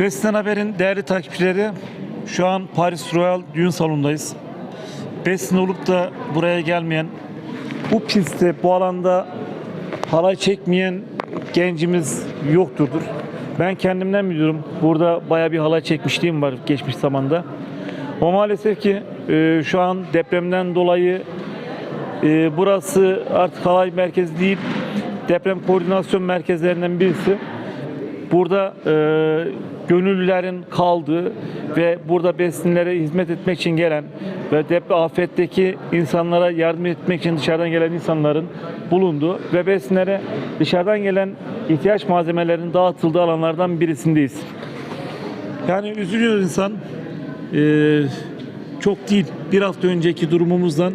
Besten Haber'in değerli takipçileri şu an Paris Royal düğün salonundayız. Besin olup da buraya gelmeyen, bu pistte, bu alanda halay çekmeyen gencimiz yokturdur. Ben kendimden biliyorum. Burada baya bir halay çekmişliğim var geçmiş zamanda. Ama maalesef ki e, şu an depremden dolayı e, burası artık halay merkezi değil, deprem koordinasyon merkezlerinden birisi. Burada e, gönüllülerin kaldığı ve burada besinlere hizmet etmek için gelen ve deprem afetteki insanlara yardım etmek için dışarıdan gelen insanların bulunduğu ve besinlere dışarıdan gelen ihtiyaç malzemelerinin dağıtıldığı alanlardan birisindeyiz. Yani üzülüyor insan. Ee, çok değil. Bir hafta önceki durumumuzdan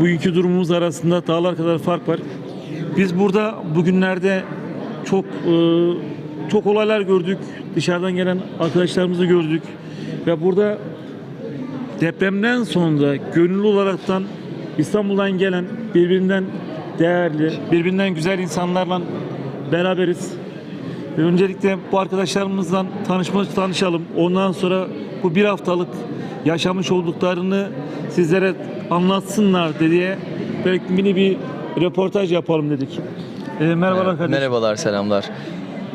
bugünkü durumumuz arasında dağlar kadar fark var. Biz burada bugünlerde çok e, çok olaylar gördük. Dışarıdan gelen arkadaşlarımızı gördük. Ve burada depremden sonra gönüllü olaraktan İstanbul'dan gelen birbirinden değerli, birbirinden güzel insanlarla beraberiz. Ve öncelikle bu arkadaşlarımızla tanışma, tanışalım. Ondan sonra bu bir haftalık yaşamış olduklarını sizlere anlatsınlar diye belki mini bir röportaj yapalım dedik. Ee, merhabalar kardeşim. Merhabalar, selamlar.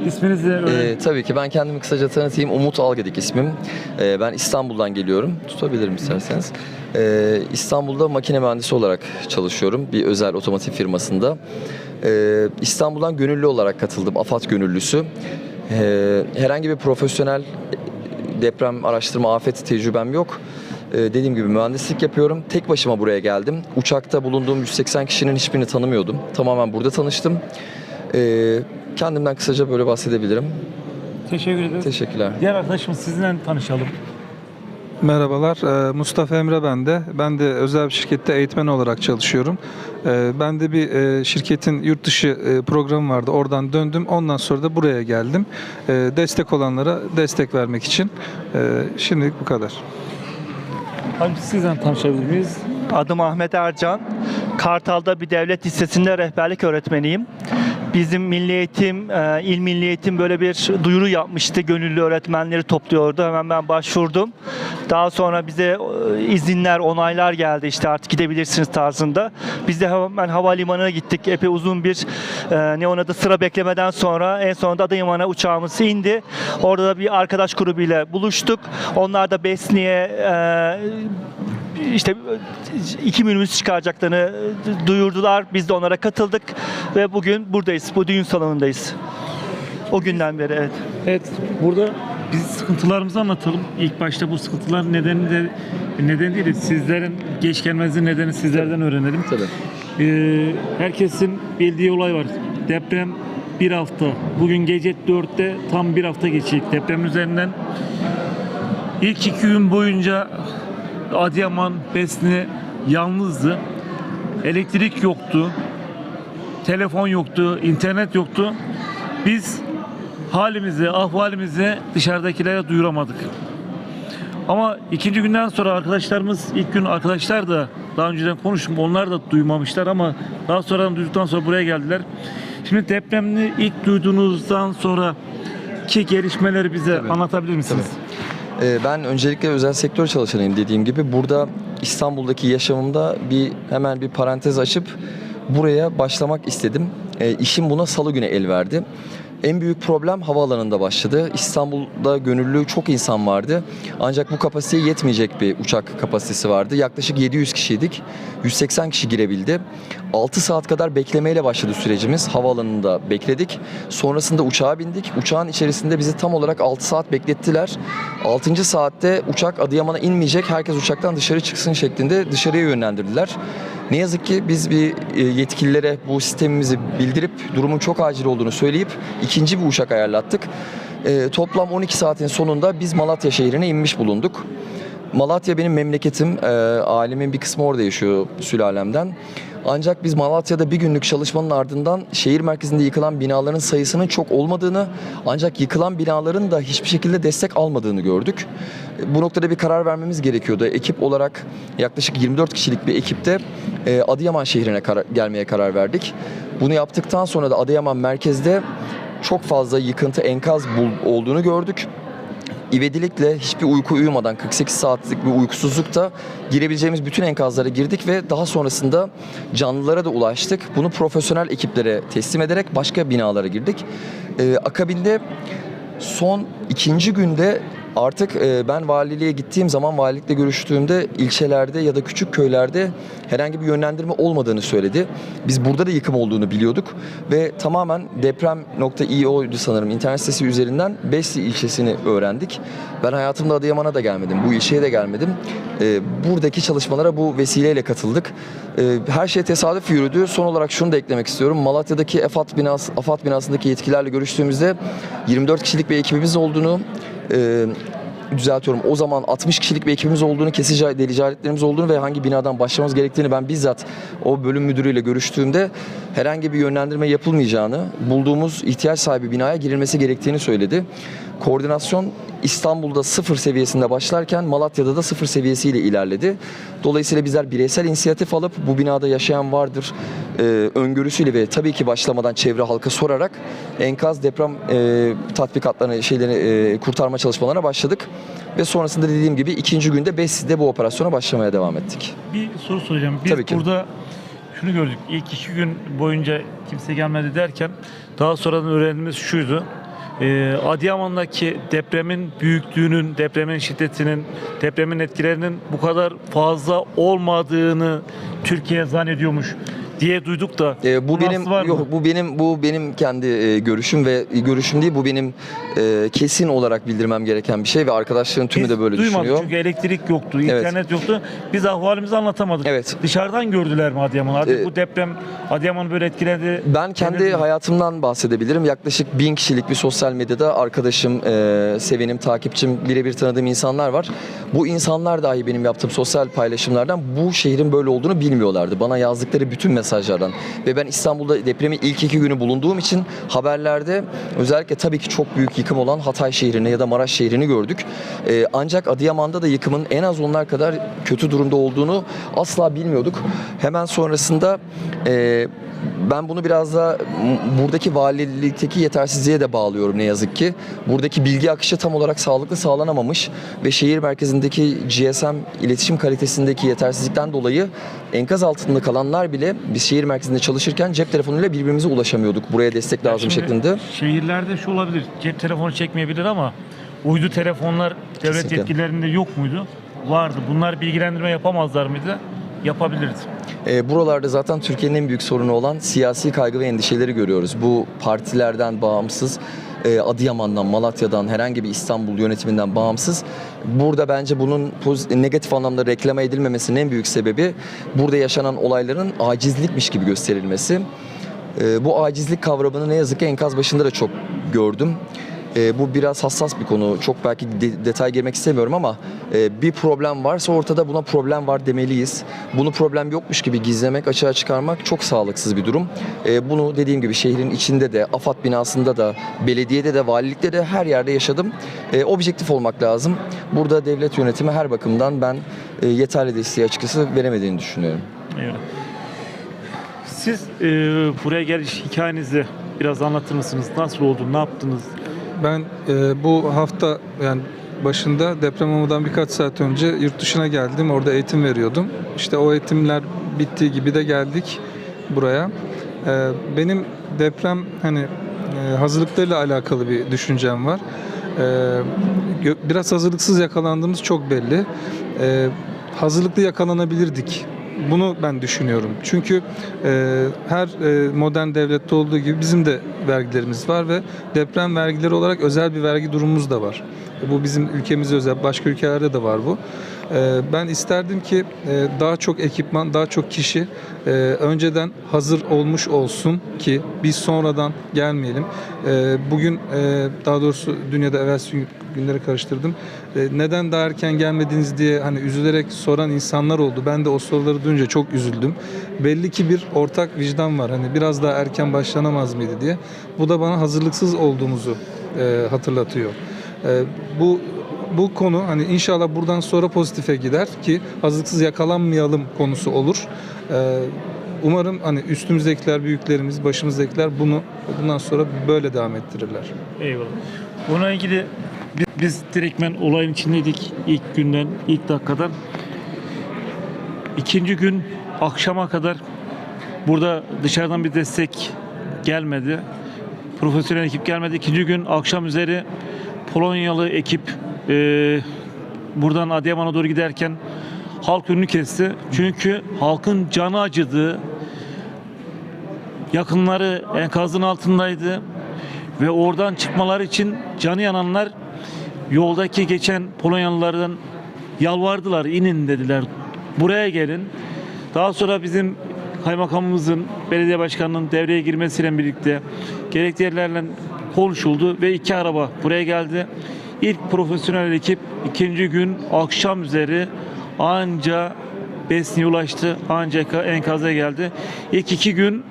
İsminizi öğren- Ee, tabii ki ben kendimi kısaca tanıtayım. Umut Algedik ismim. Ee, ben İstanbul'dan geliyorum. Tutabilirim isterseniz. Ee, İstanbul'da makine mühendisi olarak çalışıyorum. Bir özel otomotiv firmasında. Ee, İstanbul'dan gönüllü olarak katıldım. AFAD gönüllüsü. Ee, herhangi bir profesyonel deprem araştırma afet tecrübem yok. Ee, dediğim gibi mühendislik yapıyorum. Tek başıma buraya geldim. Uçakta bulunduğum 180 kişinin hiçbirini tanımıyordum. Tamamen burada tanıştım. Ee, kendimden kısaca böyle bahsedebilirim. Teşekkür ederiz. Teşekkürler. Diğer arkadaşımız sizinle tanışalım. Merhabalar, e, Mustafa Emre ben de. Ben de özel bir şirkette eğitmen olarak çalışıyorum. E, Ben de bir e, şirketin yurt dışı programı vardı. Oradan döndüm. Ondan sonra da buraya geldim. Destek olanlara destek vermek için. Şimdilik bu kadar. Abi sizden tanışabilir miyiz? Adım Ahmet Ercan. Kartal'da bir devlet lisesinde rehberlik öğretmeniyim. Bizim Milli Eğitim, e, İl Milli Eğitim böyle bir duyuru yapmıştı. Gönüllü öğretmenleri topluyordu. Hemen ben başvurdum. Daha sonra bize e, izinler, onaylar geldi. İşte artık gidebilirsiniz tarzında. Biz de hemen havalimanına gittik. Epey uzun bir e, ne onun adı sıra beklemeden sonra en sonunda Adıyaman'a uçağımız indi. Orada da bir arkadaş grubuyla buluştuk. Onlar da Besni'ye e, işte iki minibüs çıkaracaklarını duyurdular. Biz de onlara katıldık ve bugün buradayız. Bu düğün salonundayız. O günden beri evet. Evet, burada biz sıkıntılarımızı anlatalım. İlk başta bu sıkıntılar nedeni de neden değil de sizlerin geç gelmenizin nedeni sizlerden öğrenelim. Tabii. Ee, herkesin bildiği olay var. Deprem bir hafta. Bugün gece 4'te tam bir hafta geçecek deprem üzerinden. İlk iki gün boyunca Adıyaman, Besni yalnızdı. Elektrik yoktu. Telefon yoktu, internet yoktu. Biz halimizi, ahvalimizi dışarıdakilere duyuramadık. Ama ikinci günden sonra arkadaşlarımız ilk gün arkadaşlar da daha önceden konuştum onlar da duymamışlar ama daha sonradan duyduktan sonra buraya geldiler. Şimdi depremini ilk duyduğunuzdan sonra ki gelişmeleri bize Tabii. anlatabilir misiniz? Ee, ben öncelikle özel sektör çalışanıyım dediğim gibi. Burada İstanbul'daki yaşamımda bir hemen bir parantez açıp buraya başlamak istedim. Ee, işim buna salı günü el verdi. En büyük problem havaalanında başladı. İstanbul'da gönüllü çok insan vardı. Ancak bu kapasiteye yetmeyecek bir uçak kapasitesi vardı. Yaklaşık 700 kişiydik. 180 kişi girebildi. 6 saat kadar beklemeyle başladı sürecimiz. Havaalanında bekledik. Sonrasında uçağa bindik. Uçağın içerisinde bizi tam olarak 6 saat beklettiler. 6. saatte uçak Adıyaman'a inmeyecek. Herkes uçaktan dışarı çıksın şeklinde dışarıya yönlendirdiler. Ne yazık ki biz bir e, yetkililere bu sistemimizi bildirip durumun çok acil olduğunu söyleyip ikinci bir uçak ayarlattık. E, toplam 12 saatin sonunda biz Malatya şehrine inmiş bulunduk. Malatya benim memleketim. E, ailemin bir kısmı orada yaşıyor sülalemden. Ancak biz Malatya'da bir günlük çalışmanın ardından şehir merkezinde yıkılan binaların sayısının çok olmadığını ancak yıkılan binaların da hiçbir şekilde destek almadığını gördük. Bu noktada bir karar vermemiz gerekiyordu. Ekip olarak yaklaşık 24 kişilik bir ekipte e, Adıyaman şehrine kara- gelmeye karar verdik. Bunu yaptıktan sonra da Adıyaman merkezde çok fazla yıkıntı, enkaz olduğunu gördük. İvedilikle hiçbir uyku uyumadan 48 saatlik bir uykusuzlukta girebileceğimiz bütün enkazlara girdik ve daha sonrasında canlılara da ulaştık. Bunu profesyonel ekiplere teslim ederek başka binalara girdik. Ee, akabinde son ikinci günde artık e, ben valiliğe gittiğim zaman valilikle görüştüğümde ilçelerde ya da küçük köylerde herhangi bir yönlendirme olmadığını söyledi. Biz burada da yıkım olduğunu biliyorduk ve tamamen deprem.io'ydu sanırım internet sitesi üzerinden Besli ilçesini öğrendik. Ben hayatımda Adıyaman'a da gelmedim, bu ilçeye de gelmedim. E, buradaki çalışmalara bu vesileyle katıldık. E, her şey tesadüf yürüdü. Son olarak şunu da eklemek istiyorum. Malatya'daki AFAD, binası, AFAD binasındaki yetkililerle görüştüğümüzde 24 kişilik bir ekibimiz olduğunu, e, düzeltiyorum. O zaman 60 kişilik bir ekibimiz olduğunu, kesici delici aletlerimiz olduğunu ve hangi binadan başlamamız gerektiğini ben bizzat o bölüm müdürüyle görüştüğümde herhangi bir yönlendirme yapılmayacağını, bulduğumuz ihtiyaç sahibi binaya girilmesi gerektiğini söyledi. Koordinasyon İstanbul'da sıfır seviyesinde başlarken Malatya'da da sıfır seviyesiyle ilerledi. Dolayısıyla bizler bireysel inisiyatif alıp bu binada yaşayan vardır e, öngörüsüyle ve tabii ki başlamadan çevre halka sorarak enkaz deprem e, tatbikatlarına şeyleri e, kurtarma çalışmalarına başladık. Ve sonrasında dediğim gibi ikinci günde Besi'de bu operasyona başlamaya devam ettik. Bir soru soracağım. Biz Tabii ki. burada şunu gördük. İlk iki gün boyunca kimse gelmedi derken daha sonradan öğrendiğimiz şuydu. Ee, Adıyaman'daki depremin büyüklüğünün, depremin şiddetinin, depremin etkilerinin bu kadar fazla olmadığını Türkiye zannediyormuş diye duyduk da. E, bu benim var mı? yok bu benim bu benim kendi e, görüşüm ve görüşüm değil bu benim e, kesin olarak bildirmem gereken bir şey ve arkadaşların tümü Biz de böyle duymadık düşünüyor. çünkü elektrik yoktu, Evet. internet yoktu. Biz ahvalimizi anlatamadık. Evet. Dışarıdan gördüler mi Adıyaman'ı? Artık Ee, bu deprem Adıyaman'ı böyle etkiledi. Ben kendi mi? hayatımdan bahsedebilirim. Yaklaşık bin kişilik bir sosyal medyada arkadaşım, e, sevenim, takipçim, birebir tanıdığım insanlar var. Bu insanlar dahi benim yaptığım sosyal paylaşımlardan bu şehrin böyle olduğunu bilmiyorlardı. Bana yazdıkları bütün mesajlardan. Ve ben İstanbul'da depremin ilk iki günü bulunduğum için haberlerde özellikle tabii ki çok büyük yıkım olan Hatay şehrini ya da Maraş şehrini gördük. E, ancak Adıyaman'da da yıkımın en az onlar kadar kötü durumda olduğunu asla bilmiyorduk. Hemen sonrasında e, ben bunu biraz da buradaki valilikteki yetersizliğe de bağlıyorum ne yazık ki. Buradaki bilgi akışı tam olarak sağlıklı sağlanamamış ve şehir merkezindeki GSM iletişim kalitesindeki yetersizlikten dolayı enkaz altında kalanlar bile biz şehir merkezinde çalışırken cep telefonuyla birbirimize ulaşamıyorduk. Buraya destek lazım Şimdi şeklinde. Şehirlerde şu olabilir. Cep telefonu çekmeyebilir ama uydu telefonlar devlet Kesinlikle. yetkilerinde yok muydu? Vardı. Bunlar bilgilendirme yapamazlar mıydı? Yapabilirdi. E, buralarda zaten Türkiye'nin en büyük sorunu olan siyasi kaygı ve endişeleri görüyoruz. Bu partilerden bağımsız, e, Adıyaman'dan, Malatya'dan, herhangi bir İstanbul yönetiminden bağımsız. Burada bence bunun negatif anlamda reklame edilmemesinin en büyük sebebi burada yaşanan olayların acizlikmiş gibi gösterilmesi. E, bu acizlik kavramını ne yazık ki enkaz başında da çok gördüm. E, bu biraz hassas bir konu. Çok belki de- detay girmek istemiyorum ama e, bir problem varsa ortada buna problem var demeliyiz. Bunu problem yokmuş gibi gizlemek, açığa çıkarmak çok sağlıksız bir durum. E, bunu dediğim gibi şehrin içinde de, AFAD binasında da, belediyede de, valilikte de her yerde yaşadım. E, objektif olmak lazım. Burada devlet yönetimi her bakımdan ben e, yeterli desteği açıkçası veremediğini düşünüyorum. Evet. Siz e, buraya geliş hikayenizi biraz anlatır mısınız? Nasıl oldu? Ne yaptınız? Ben e, bu hafta yani başında deprem olmadan birkaç saat önce yurt dışına geldim. Orada eğitim veriyordum. İşte o eğitimler bittiği gibi de geldik buraya. E, benim deprem hani e, hazırlıklarıyla alakalı bir düşüncem var. E, biraz hazırlıksız yakalandığımız çok belli. E, hazırlıklı yakalanabilirdik. Bunu ben düşünüyorum. Çünkü e, her e, modern devlette olduğu gibi bizim de vergilerimiz var ve deprem vergileri olarak özel bir vergi durumumuz da var. Bu bizim ülkemize özel, başka ülkelerde de var bu. E, ben isterdim ki e, daha çok ekipman, daha çok kişi e, önceden hazır olmuş olsun ki biz sonradan gelmeyelim. Bugün daha doğrusu dünyada evvelsi günleri karıştırdım. E, neden daha erken gelmediniz diye hani üzülerek soran insanlar oldu. Ben de o soruları duyunca çok üzüldüm. Belli ki bir ortak vicdan var. Hani biraz daha erken başlanamaz mıydı diye. Bu da bana hazırlıksız olduğumuzu e, hatırlatıyor. E, bu bu konu hani inşallah buradan sonra pozitife gider ki hazırlıksız yakalanmayalım konusu olur. E, Umarım hani üstümüzdekiler, büyüklerimiz, başımızdakiler bunu bundan sonra böyle devam ettirirler. Eyvallah. Buna ilgili biz, biz direktmen olayın içindeydik ilk günden, ilk dakikadan. İkinci gün akşama kadar burada dışarıdan bir destek gelmedi. Profesyonel ekip gelmedi. İkinci gün akşam üzeri Polonyalı ekip e, buradan Adıyaman'a doğru giderken halk önünü kesti. Çünkü halkın canı acıdı. Yakınları enkazın altındaydı ve oradan çıkmaları için canı yananlar yoldaki geçen Polonyalılardan yalvardılar inin dediler buraya gelin. Daha sonra bizim kaymakamımızın belediye başkanının devreye girmesiyle birlikte gerekli yerlerle konuşuldu ve iki araba buraya geldi. İlk profesyonel ekip ikinci gün akşam üzeri anca Besni'ye ulaştı. Ancak enkaza geldi. İlk iki gün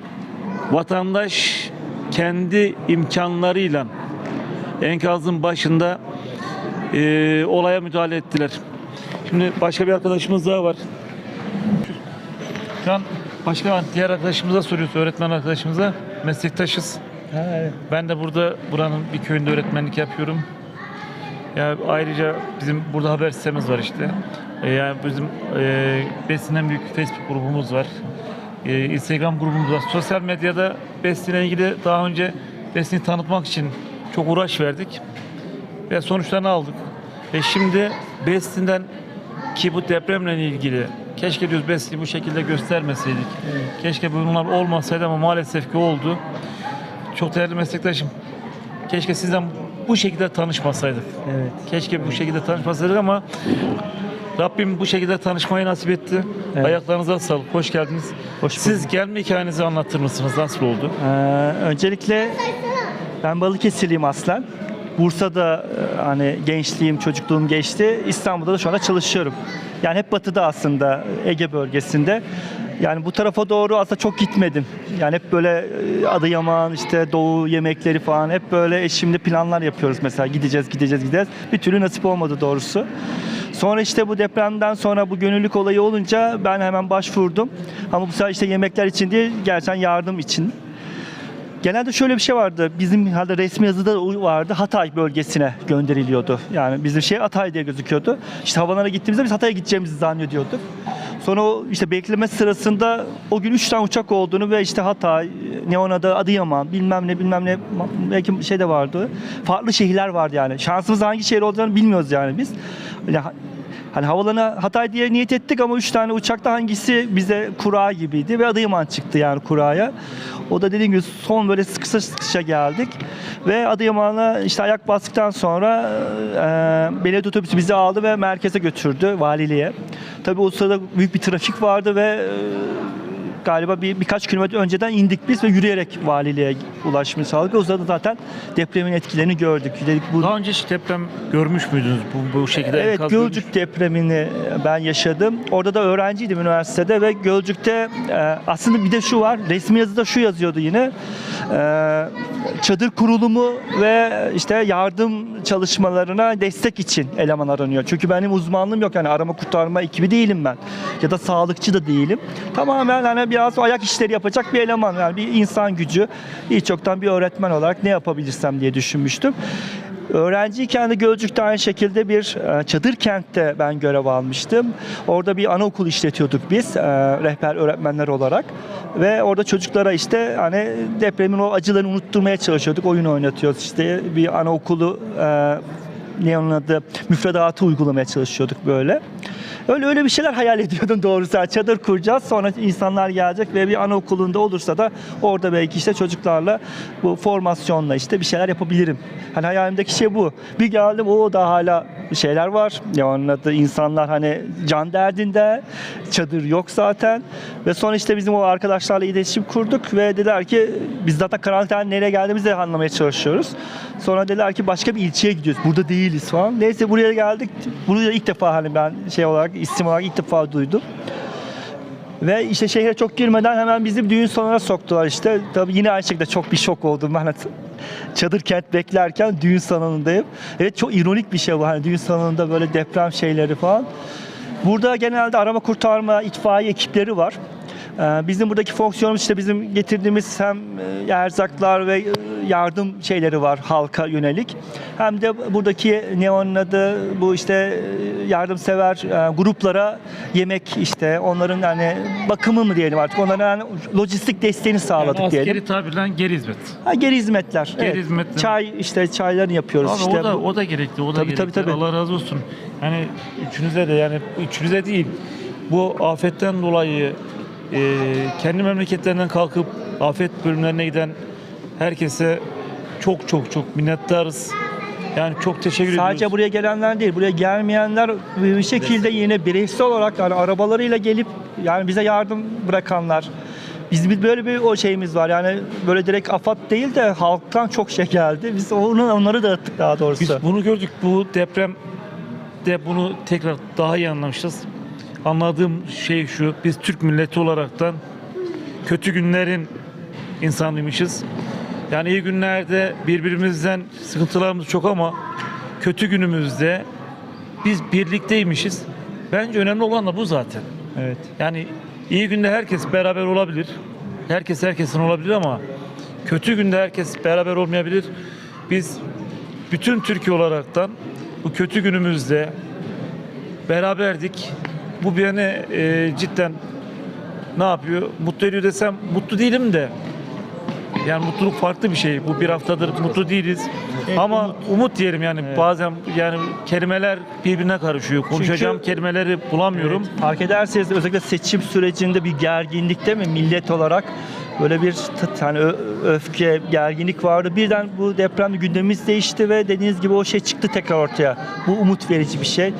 vatandaş kendi imkanlarıyla enkazın başında e, olaya müdahale ettiler. Şimdi başka bir arkadaşımız daha var. Şu an başka diğer arkadaşımıza soruyoruz, öğretmen arkadaşımıza. Meslektaşız. Ben de burada buranın bir köyünde öğretmenlik yapıyorum. Ya ayrıca bizim burada haber sitemiz var işte. E, yani bizim e, Besin'den büyük Facebook grubumuz var. E, Instagram grubumuz var. Sosyal medyada Besin'le ilgili daha önce Besin'i tanıtmak için çok uğraş verdik. Ve sonuçlarını aldık. Ve şimdi Besin'den ki bu depremle ilgili keşke diyoruz Besin'i bu şekilde göstermeseydik. Keşke bunlar olmasaydı ama maalesef ki oldu. Çok değerli meslektaşım. Keşke sizden bu şekilde tanışmasaydık. Evet. Keşke bu şekilde tanışmasaydık ama Rabbim bu şekilde tanışmayı nasip etti. Evet. Ayaklarınıza sağlık. Hoş geldiniz. Hoş Siz gelme hikayenizi anlatır mısınız? Nasıl oldu? Ee, öncelikle ben Balıkesirliyim aslen. Bursa'da e, hani gençliğim, çocukluğum geçti. İstanbul'da da şu anda çalışıyorum. Yani hep batıda aslında Ege bölgesinde. Yani bu tarafa doğru aslında çok gitmedim. Yani hep böyle e, Adıyaman, işte Doğu yemekleri falan hep böyle eşimle planlar yapıyoruz mesela. Gideceğiz, gideceğiz, gideceğiz. Bir türlü nasip olmadı doğrusu. Sonra işte bu depremden sonra bu gönüllülük olayı olunca ben hemen başvurdum. Ama bu sefer işte yemekler için değil, gerçekten yardım için. Genelde şöyle bir şey vardı. Bizim halde resmi yazıda vardı. Hatay bölgesine gönderiliyordu. Yani bizim şey Hatay diye gözüküyordu. İşte havalara gittiğimizde biz Hatay'a gideceğimizi zannediyorduk. Sonra o işte bekleme sırasında o gün 3 tane uçak olduğunu ve işte Hatay, ne ona da Adıyaman, bilmem ne bilmem ne belki şey de vardı. Farklı şehirler vardı yani. Şansımız hangi şehir olacağını bilmiyoruz yani biz. Yani Hani havalarına Hatay diye niyet ettik ama üç tane uçakta hangisi bize kura gibiydi ve Adıyaman çıktı yani kuraya. O da dediğim gibi son böyle sıkışa sıkışa geldik. Ve Adıyaman'a işte ayak bastıktan sonra e, belediye otobüsü bizi aldı ve merkeze götürdü valiliğe. Tabii o sırada büyük bir trafik vardı ve e, galiba bir birkaç kilometre önceden indik biz ve yürüyerek valiliğe ulaşmayı sağladık. O sırada zaten depremin etkilerini gördük. Dedik bu Daha önce hiç deprem görmüş müydünüz bu, bu şekilde? Evet enkaz Gölcük depremini ben yaşadım. Orada da öğrenciydim üniversitede ve Gölcük'te e, aslında bir de şu var. Resmi yazıda şu yazıyordu yine. E, çadır kurulumu ve işte yardım çalışmalarına destek için eleman aranıyor. Çünkü benim uzmanlığım yok. Yani arama kurtarma ekibi değilim ben. Ya da sağlıkçı da değilim. Tamamen hani biraz ayak işleri yapacak bir eleman. Yani bir insan gücü. Hiç çoktan bir öğretmen olarak ne yapabilirsem diye düşünmüştüm. Öğrenciyken de Gölcük'te aynı şekilde bir e, çadır kentte ben görev almıştım. Orada bir anaokul işletiyorduk biz e, rehber öğretmenler olarak. Ve orada çocuklara işte hani depremin o acılarını unutturmaya çalışıyorduk. Oyun oynatıyoruz işte bir anaokulu e, ne onun adı müfredatı uygulamaya çalışıyorduk böyle. Öyle öyle bir şeyler hayal ediyordum doğrusu. Çadır kuracağız sonra insanlar gelecek ve bir anaokulunda olursa da orada belki işte çocuklarla bu formasyonla işte bir şeyler yapabilirim. Hani hayalimdeki şey bu. Bir geldim o da hala şeyler var. Ya onun insanlar hani can derdinde. Çadır yok zaten. Ve sonra işte bizim o arkadaşlarla iletişim kurduk ve dediler ki biz zaten karantina nereye geldiğimizi de anlamaya çalışıyoruz. Sonra dediler ki başka bir ilçeye gidiyoruz. Burada değiliz falan. Neyse buraya geldik. Bunu da ilk defa hani ben şey olarak isim olarak ilk defa duydum. Ve işte şehre çok girmeden hemen bizi düğün salonuna soktular işte. Tabii yine aynı şekilde çok bir şok oldum ben. Çadır kent beklerken düğün salonundayım. Evet çok ironik bir şey bu. Hani düğün salonunda böyle deprem şeyleri falan. Burada genelde arama kurtarma, itfaiye ekipleri var. Ee, Bizim buradaki fonksiyonumuz işte bizim getirdiğimiz hem e, erzaklar ve e, yardım şeyleri var halka yönelik. Hem de buradaki ne onun adı bu işte e, yardımsever gruplara yemek işte onların yani bakımı mı diyelim artık onların yani lojistik desteğini sağladık Yani diyelim. askeri tabirle geri hizmet. Ha, geri hizmetler. Geri evet. hizmetler. Çay işte çaylarını yapıyoruz Abi işte. o da o da gerekli. O da Tabii, gerekli. tabii, tabii. Allah razı olsun. Yani üçünüze de yani üçünüze değil. Bu afetten dolayı e, kendi memleketlerinden kalkıp afet bölümlerine giden herkese çok çok çok minnettarız. Yani çok teşekkür ediyoruz. Sadece buraya gelenler değil, buraya gelmeyenler bir şekilde yine bireysel olarak yani arabalarıyla gelip yani bize yardım bırakanlar. Biz böyle bir o şeyimiz var yani böyle direkt AFAD değil de halktan çok şey geldi. Biz onu onları dağıttık daha doğrusu. Biz bunu gördük. Bu deprem de bunu tekrar daha iyi anlamışız. Anladığım şey şu. Biz Türk milleti olaraktan kötü günlerin insanıymışız. Yani iyi günlerde birbirimizden sıkıntılarımız çok ama kötü günümüzde biz birlikteymişiz. Bence önemli olan da bu zaten. Evet. Yani iyi günde herkes beraber olabilir. Herkes herkesin olabilir ama kötü günde herkes beraber olmayabilir. Biz bütün Türkiye olaraktan bu kötü günümüzde beraberdik. Bu beni e, cidden ne yapıyor? Mutlu ediyor desem mutlu değilim de. Yani mutluluk farklı bir şey. Bu bir haftadır mutlu değiliz. Ama umut. diyelim yani bazen yani kelimeler birbirine karışıyor. Konuşacağım kelimeleri bulamıyorum. Evet. Fark ederseniz özellikle seçim sürecinde bir gerginlikte mi millet olarak böyle bir hani öfke, gerginlik vardı. Birden bu depremde gündemimiz değişti ve dediğiniz gibi o şey çıktı tekrar ortaya. Bu umut verici bir şey.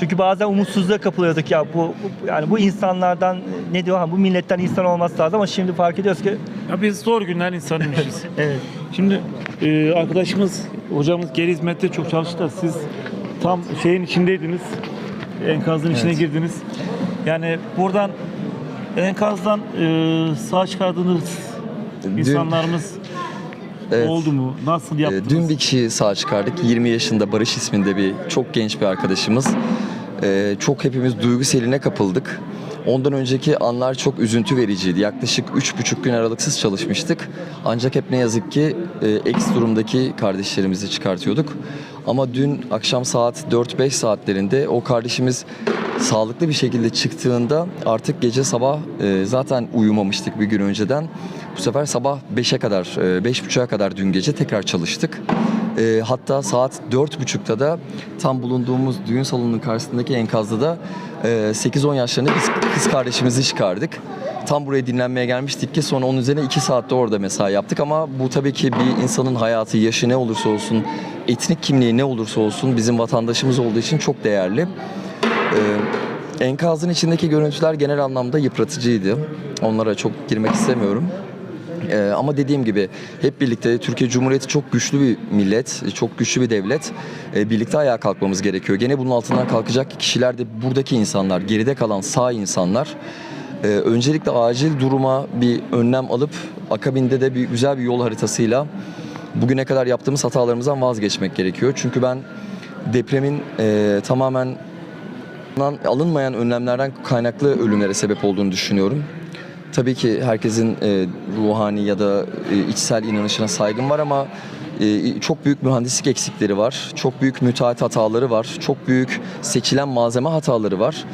Çünkü bazen umutsuzluğa kapılıyorduk ya bu, yani bu insanlardan ne diyor ha bu milletten insan olması lazım ama şimdi fark ediyoruz ki Ya biz zor günler insanıymışız. evet Şimdi e, arkadaşımız, hocamız geri hizmette çok çalıştı siz tam şeyin içindeydiniz. Enkazın içine girdiniz. Yani buradan enkazdan e, sağ çıkardığınız insanlarımız Evet. oldu mu? Nasıl Ee, yaptınız? Dün bir kişi sağ çıkardık. 20 yaşında Barış isminde bir çok genç bir arkadaşımız. Ee, çok hepimiz duygu seline kapıldık. Ondan önceki anlar çok üzüntü vericiydi. Yaklaşık 3,5 gün aralıksız çalışmıştık. Ancak hep ne yazık ki e, eks durumdaki kardeşlerimizi çıkartıyorduk. Ama dün akşam saat 4-5 saatlerinde o kardeşimiz sağlıklı bir şekilde çıktığında artık gece sabah e, zaten uyumamıştık bir gün önceden. Bu sefer sabah 5'e kadar, e, 5.30'a kadar dün gece tekrar çalıştık. E, hatta saat 4.30'da da tam bulunduğumuz düğün salonunun karşısındaki enkazda da e, 8-10 yaşlarında biz kız kardeşimizi çıkardık. Tam buraya dinlenmeye gelmiştik ki sonra onun üzerine 2 saatte orada mesai yaptık ama bu tabii ki bir insanın hayatı, yaşı ne olursa olsun, etnik kimliği ne olursa olsun bizim vatandaşımız olduğu için çok değerli. Ee, enkazın içindeki görüntüler genel anlamda yıpratıcıydı. Onlara çok girmek istemiyorum. Ee, ama dediğim gibi hep birlikte Türkiye Cumhuriyeti çok güçlü bir millet, çok güçlü bir devlet. Ee, birlikte ayağa kalkmamız gerekiyor. Gene bunun altından kalkacak kişiler de buradaki insanlar, geride kalan sağ insanlar. Ee, öncelikle acil duruma bir önlem alıp akabinde de bir güzel bir yol haritasıyla bugüne kadar yaptığımız hatalarımızdan vazgeçmek gerekiyor. Çünkü ben depremin e, tamamen alınmayan önlemlerden kaynaklı ölümlere sebep olduğunu düşünüyorum. Tabii ki herkesin e, ruhani ya da e, içsel inanışına saygım var ama e, çok büyük mühendislik eksikleri var. Çok büyük müteahhit hataları var. Çok büyük seçilen malzeme hataları var.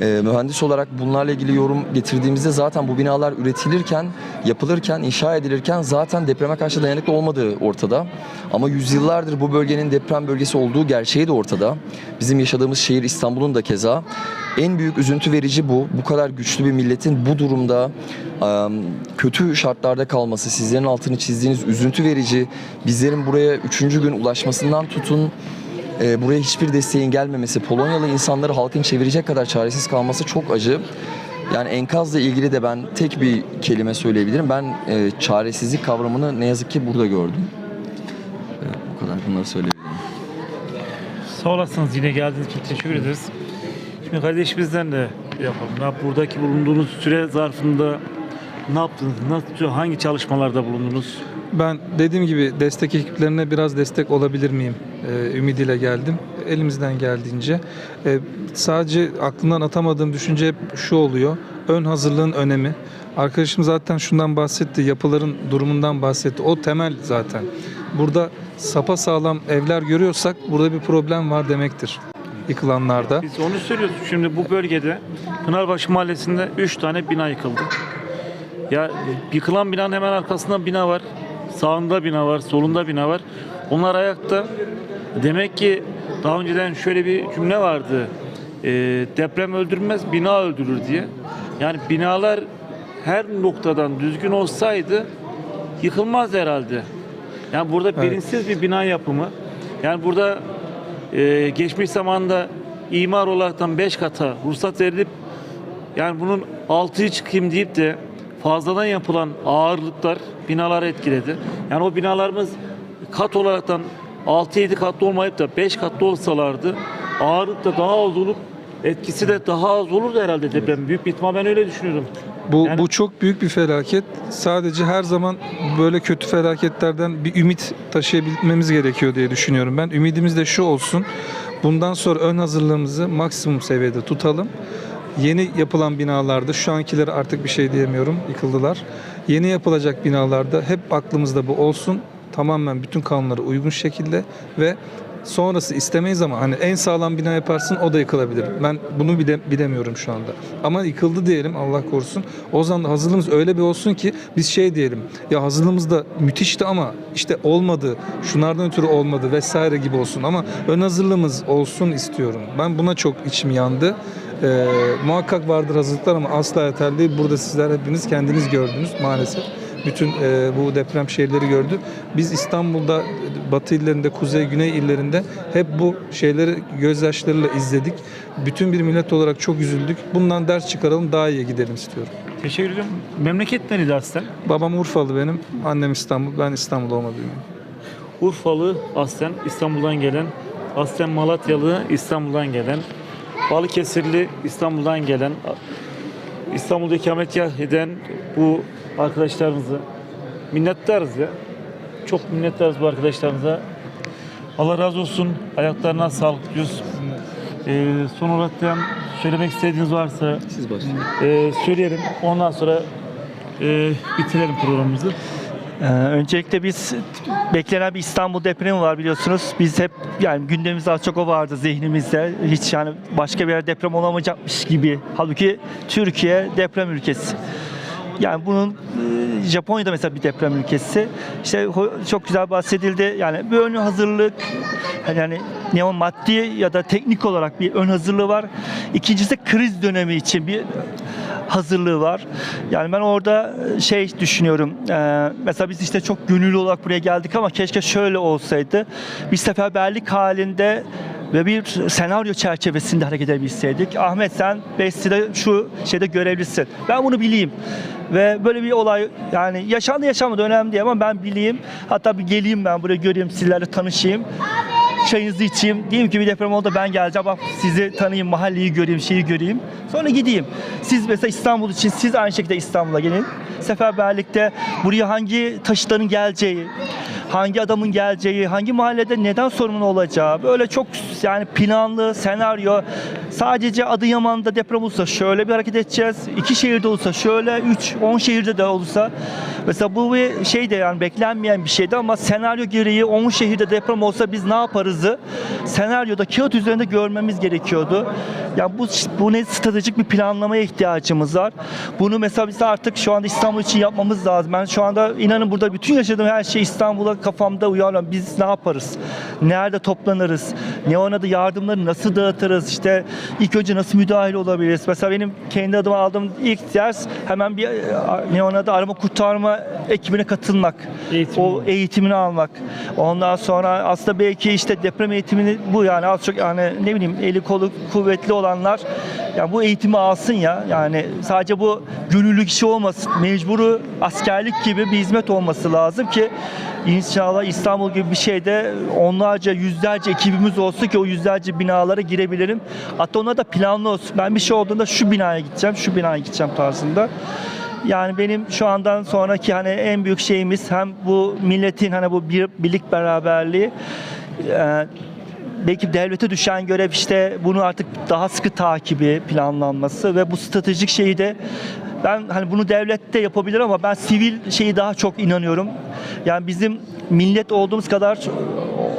E, mühendis olarak bunlarla ilgili yorum getirdiğimizde zaten bu binalar üretilirken, yapılırken, inşa edilirken zaten depreme karşı dayanıklı olmadığı ortada. Ama yüzyıllardır bu bölgenin deprem bölgesi olduğu gerçeği de ortada. Bizim yaşadığımız şehir İstanbul'un da keza. En büyük üzüntü verici bu. Bu kadar güçlü bir milletin bu durumda kötü şartlarda kalması, sizlerin altını çizdiğiniz üzüntü verici, bizlerin buraya üçüncü gün ulaşmasından tutun, e, buraya hiçbir desteğin gelmemesi, Polonyalı insanları halkın çevirecek kadar çaresiz kalması çok acı. Yani enkazla ilgili de ben tek bir kelime söyleyebilirim. Ben e, çaresizlik kavramını ne yazık ki burada gördüm. E, bu kadar bunları söyleyebilirim. Sağ olasınız yine geldiğiniz için teşekkür ederiz. Şimdi kardeşimizden de yapalım. Ya buradaki bulunduğunuz süre zarfında ne yaptınız? Nasıl, hangi çalışmalarda bulundunuz? Ben dediğim gibi destek ekiplerine biraz destek olabilir miyim? Ee, ümidiyle geldim. elimizden geldiğince. E, sadece aklından atamadığım düşünce hep şu oluyor. Ön hazırlığın önemi. Arkadaşım zaten şundan bahsetti, yapıların durumundan bahsetti. O temel zaten. Burada sapa sağlam evler görüyorsak burada bir problem var demektir yıkılanlarda. Biz onu söylüyoruz. Şimdi bu bölgede Pınarbaşı Mahallesi'nde 3 tane bina yıkıldı. Ya yıkılan binanın hemen arkasında bina var. Sağında bina var, solunda bina var. Onlar ayakta. Demek ki daha önceden şöyle bir cümle vardı. Ee, deprem öldürmez, bina öldürür diye. Yani binalar her noktadan düzgün olsaydı yıkılmaz herhalde. Yani burada bilinçsiz bir bina yapımı. Yani burada e, geçmiş zamanda imar olaraktan 5 kata ruhsat verilip yani bunun 6'yı çıkayım deyip de fazladan yapılan ağırlıklar binaları etkiledi. Yani o binalarımız kat olaraktan 6-7 katlı olmayıp da 5 katlı olsalardı ağırlık da daha az olup etkisi de daha az olurdu herhalde deprem. Büyük bir ihtimal ben öyle düşünüyorum. Bu Yani- bu çok büyük bir felaket. Sadece her zaman böyle kötü felaketlerden bir ümit taşıyabilmemiz gerekiyor diye düşünüyorum ben. Ümidimiz de şu olsun. Bundan sonra ön hazırlığımızı maksimum seviyede tutalım. Yeni yapılan binalarda şu ankileri artık bir şey diyemiyorum. Yıkıldılar. Yeni yapılacak binalarda hep aklımızda bu olsun. Tamamen bütün kanunlara uygun şekilde ve sonrası istemeyiz ama hani en sağlam bina yaparsın o da yıkılabilir. Ben bunu bile, bilemiyorum şu anda. Ama yıkıldı diyelim Allah korusun. O zaman da hazırlığımız öyle bir olsun ki biz şey diyelim. Ya hazırlığımız da müthişti ama işte olmadı. Şunlardan ötürü olmadı vesaire gibi olsun. Ama ön hazırlığımız olsun istiyorum. Ben buna çok içim yandı. Ee, muhakkak vardır hazırlıklar ama asla yeterli değil. Burada sizler hepiniz kendiniz gördünüz maalesef bütün e, bu deprem şehirleri gördü. Biz İstanbul'da batı illerinde, kuzey, güney illerinde hep bu şeyleri gözyaşlarıyla izledik. Bütün bir millet olarak çok üzüldük. Bundan ders çıkaralım, daha iyi gidelim istiyorum. Teşekkür ederim. Memleket nereydi aslen? Babam Urfalı benim, annem İstanbul, ben İstanbul doğma büyümeyim. Urfalı aslen İstanbul'dan gelen, aslen Malatyalı İstanbul'dan gelen, Balıkesirli İstanbul'dan gelen, İstanbul'da ikametgah eden bu arkadaşlarımızı minnettarız ya. Çok minnettarız bu arkadaşlarımıza. Allah razı olsun. Ayaklarına sağlık diyoruz. Ee, son olarak da söylemek istediğiniz varsa Siz başlayın. e, söyleyelim. Ondan sonra e, bitirelim programımızı. Ee, öncelikle biz beklenen bir İstanbul depremi var biliyorsunuz. Biz hep yani gündemimizde az çok o vardı zihnimizde. Hiç yani başka bir yer deprem olamayacakmış gibi. Halbuki Türkiye deprem ülkesi. Yani bunun e, Japonya'da mesela bir deprem ülkesi. İşte çok güzel bahsedildi. Yani bir ön hazırlık yani ne o maddi ya da teknik olarak bir ön hazırlığı var. İkincisi kriz dönemi için bir hazırlığı var. Yani ben orada şey düşünüyorum. e, mesela biz işte çok gönüllü olarak buraya geldik ama keşke şöyle olsaydı. Bir seferberlik halinde ve bir senaryo çerçevesinde hareket edebilseydik. Ahmet sen Besti'de şu şeyde görevlisin. Ben bunu bileyim. Ve böyle bir olay yani yaşandı yaşamadı önemli değil ama ben bileyim. Hatta bir geleyim ben buraya göreyim sizlerle tanışayım çayınızı içeyim. Diyeyim ki bir deprem oldu ben geleceğim. Bak sizi tanıyayım, mahalleyi göreyim, şeyi göreyim. Sonra gideyim. Siz mesela İstanbul için siz aynı şekilde İstanbul'a gelin. Seferberlikte buraya hangi taşıtların geleceği, hangi adamın geleceği, hangi mahallede neden sorumlu olacağı böyle çok yani planlı senaryo sadece Adıyaman'da deprem olursa şöyle bir hareket edeceğiz. iki şehirde olursa şöyle, üç, on şehirde de olursa mesela bu bir şey de yani beklenmeyen bir şeydi ama senaryo gereği 10 şehirde deprem olsa biz ne yaparızı senaryoda kağıt üzerinde görmemiz gerekiyordu. Yani bu bu ne stratejik bir planlamaya ihtiyacımız var. Bunu mesela biz artık şu anda İstanbul için yapmamız lazım. Ben şu anda inanın burada bütün yaşadığım her şey İstanbul'a kafamda uyarlıyorum. Biz ne yaparız? Nerede toplanırız? Ne ona da yardımları nasıl dağıtırız? İşte ilk önce nasıl müdahale olabiliriz? Mesela benim kendi adıma aldığım ilk ders hemen bir e, ne ona da arama kurtarma ekibine katılmak. Eğitim. O eğitimini almak. Ondan sonra aslında belki işte deprem eğitimini bu yani az çok yani ne bileyim eli kolu kuvvetli olanlar ya bu eğitimi alsın ya. Yani sadece bu gönüllü kişi olmasın. Mecburu askerlik gibi bir hizmet olması lazım ki İnşallah İstanbul gibi bir şeyde onlarca, yüzlerce ekibimiz olsun ki o yüzlerce binalara girebilirim. Hatta onlar da planlı olsun. Ben bir şey olduğunda şu binaya gideceğim, şu binaya gideceğim tarzında. Yani benim şu andan sonraki hani en büyük şeyimiz hem bu milletin hani bu bir birlik beraberliği e, belki devlete düşen görev işte bunu artık daha sıkı takibi, planlanması ve bu stratejik şeyi de ben hani bunu devlet de yapabilir ama ben sivil şeyi daha çok inanıyorum. Yani bizim millet olduğumuz kadar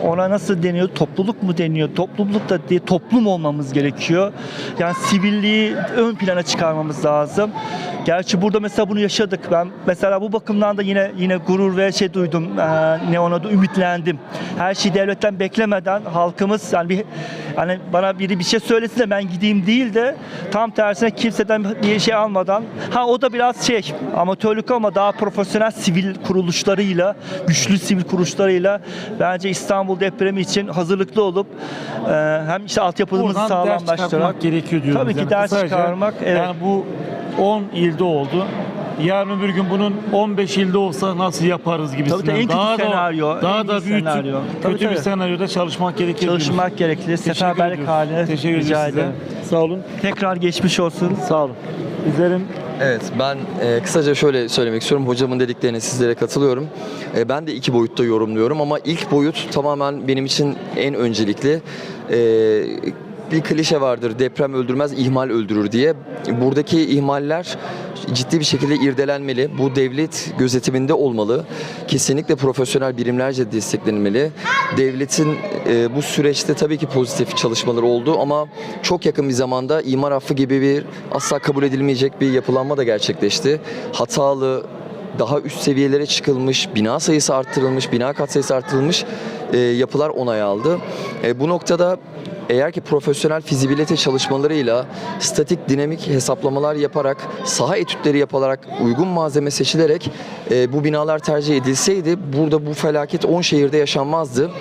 ona nasıl deniyor? Topluluk mu deniyor? Topluluk da diye toplum olmamız gerekiyor. Yani sivilliği ön plana çıkarmamız lazım. Gerçi burada mesela bunu yaşadık. Ben mesela bu bakımdan da yine yine gurur ve şey duydum. Ee, ne ona da ümitlendim. Her şeyi devletten beklemeden halkımız yani bir hani bana biri bir şey söylesin de ben gideyim değil de tam tersine kimseden bir şey almadan ha o da biraz şey amatörlük ama daha profesyonel sivil kuruluşlarıyla güçlü sivil kuruluşlarıyla bence İstanbul depremi için hazırlıklı olup e, hem işte altyapımızı Buradan sağlamlaştırarak gerekiyor diyoruz. Tabii ki Yani ders kısaca, çıkarmak, evet. Yani bu 10 ilde oldu. Yarın öbür gün bunun 15 ilde olsa nasıl yaparız gibisinden. Tabii tabii, en kötü daha senaryo, Da, daha en da büyütüp senaryo. kötü Tabii, bir senaryoda çalışmak gerekir. çalışmak gerekli. Teşekkür Seferberlik haline Teşekkür rica size. ederim. Sağ olun. Tekrar geçmiş olsun. Sağ olun. Bizlerin Evet ben e, kısaca şöyle söylemek istiyorum. Hocamın dediklerine sizlere katılıyorum. E, ben de iki boyutta yorumluyorum ama ilk boyut tamamen benim için en öncelikli. E, bir klişe vardır deprem öldürmez ihmal öldürür diye. Buradaki ihmaller ciddi bir şekilde irdelenmeli. Bu devlet gözetiminde olmalı. Kesinlikle profesyonel birimlerce desteklenmeli. Devletin e, bu süreçte tabii ki pozitif çalışmaları oldu ama çok yakın bir zamanda imar affı gibi bir asla kabul edilmeyecek bir yapılanma da gerçekleşti. Hatalı, daha üst seviyelere çıkılmış, bina sayısı arttırılmış, bina kat sayısı arttırılmış e, yapılar onay aldı. E, bu noktada eğer ki profesyonel fizibilite çalışmalarıyla statik dinamik hesaplamalar yaparak, saha etütleri yapılarak, uygun malzeme seçilerek e, bu binalar tercih edilseydi burada bu felaket 10 şehirde yaşanmazdı.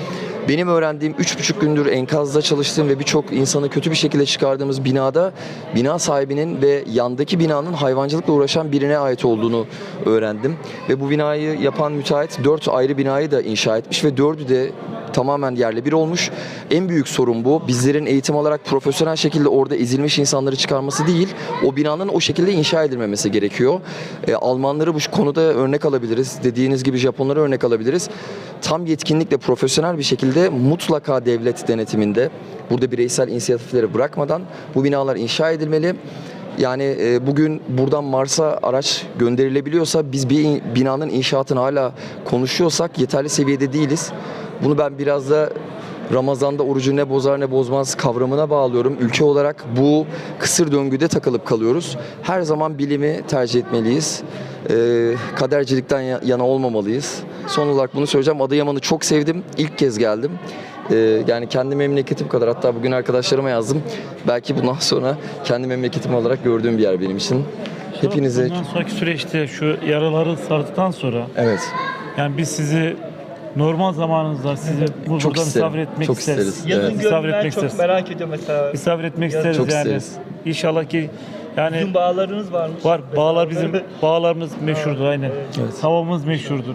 Benim öğrendiğim 3,5 gündür enkazda çalıştığım ve birçok insanı kötü bir şekilde çıkardığımız binada bina sahibinin ve yandaki binanın hayvancılıkla uğraşan birine ait olduğunu öğrendim. Ve bu binayı yapan müteahhit 4 ayrı binayı da inşa etmiş ve 4'ü de tamamen yerle bir olmuş. En büyük sorun bu. Bizlerin eğitim alarak profesyonel şekilde orada ezilmiş insanları çıkarması değil, o binanın o şekilde inşa edilmemesi gerekiyor. E, Almanları bu konuda örnek alabiliriz. Dediğiniz gibi Japonları örnek alabiliriz. Tam yetkinlikle profesyonel bir şekilde mutlaka devlet denetiminde burada bireysel inisiyatifleri bırakmadan bu binalar inşa edilmeli. Yani e, bugün buradan Mars'a araç gönderilebiliyorsa biz bir in- binanın inşaatını hala konuşuyorsak yeterli seviyede değiliz. Bunu ben biraz da Ramazan'da orucu ne bozar ne bozmaz kavramına bağlıyorum. Ülke olarak bu kısır döngüde takılıp kalıyoruz. Her zaman bilimi tercih etmeliyiz. Ee, kadercilikten ya- yana olmamalıyız. Son olarak bunu söyleyeceğim. Adıyaman'ı çok sevdim. İlk kez geldim. Ee, yani kendi memleketim kadar hatta bugün arkadaşlarıma yazdım. Belki bundan sonra kendi memleketim olarak gördüğüm bir yer benim için. Hepinize Bundan sonraki süreçte şu yaraları sardıktan sonra evet yani biz sizi normal zamanınızda sizi bu- Çok burada isterim. misafir etmek Çok isteriz. isteriz. Yazın Evet. Misafir etmek çok isteriz. merak ediyorum mesela. Misafir etmek Çok isteriz yani. isteriz. İnşallah ki yani Bizim bağlarınız varmış. var bağlar bizim bağlarımız meşhurdur aynen. Evet. Havamız meşhurdur.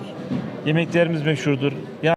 Yemeklerimiz meşhurdur. Yani